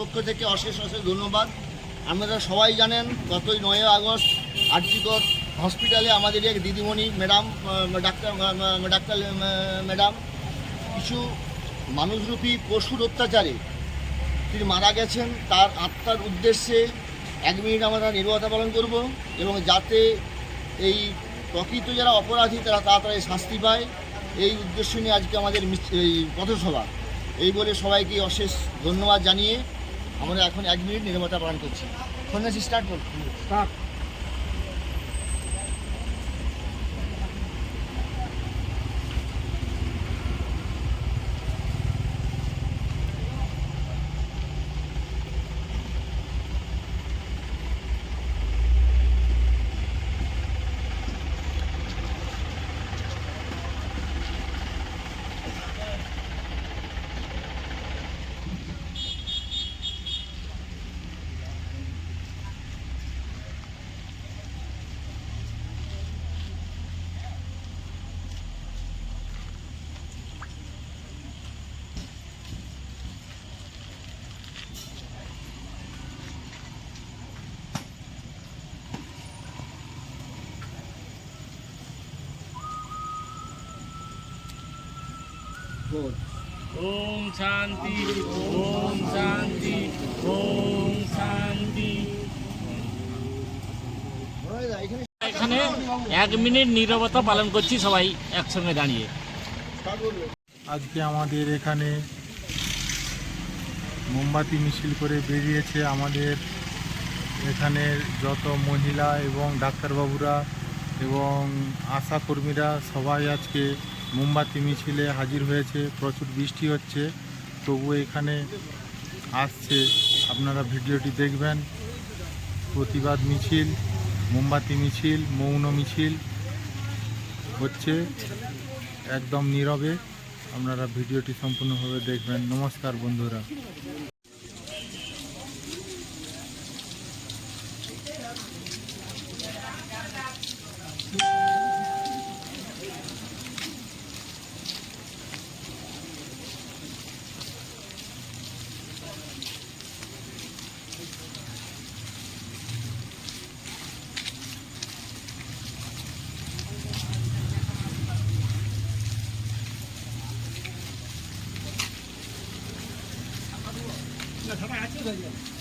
পক্ষ থেকে অশেষ অশেষ ধন্যবাদ। আপনারা সবাই জানেন, গতই নয় আগস্ট আর্জিকর হসপিটালে আমাদের এক দিদিমণি, ম্যাডাম ডাক্তার ডাক্তার ম্যাডাম, কিছু মানুষরূপী পশুর অত্যাচারে তিনি মারা গেছেন। তার আত্মার উদ্দেশ্যে এক মিনিট আমরা নির্বাচতা পালন করব এবং যাতে এই প্রকৃত যারা অপরাধী, তারা তাড়াতাড়ি শাস্তি পায়। এই উদ্দেশ্য নিয়ে আজকে আমাদের এই পথসভা। এই বলে সবাইকে অশেষ ধন্যবাদ জানিয়ে আমরা এখন এক মিনিট নির্মাতা পালন করছি। সন্ন্যাসী স্টার্ট করুন ओम शांति ओम शांति ओम शांति এখানে এখানে এক মিনিট নীরবতা পালন করছি সবাই একসঙ্গে দাঁড়িয়ে স্টার্ট করবে আজকে আমাদের এখানে মোমবাতি মিছিল করে বেরিয়েছে আমাদের এখানের যত মহিলা এবং ডাক্তারবাবুরা এবং আশা কর্মীরা সবাই আজকে মোমবাতি মিছিলে হাজির হয়েছে, প্রচুর বৃষ্টি হচ্ছে। তবু এখানে আসছে, আপনারা ভিডিওটি দেখবেন। প্রতিবাদ মিছিল, মোমবাতি মিছিল, মৌন মিছিল হচ্ছে একদম নীরবে। আপনারা ভিডিওটি সম্পূর্ণভাবে দেখবেন। নমস্কার বন্ধুরা। 他爸还记得你。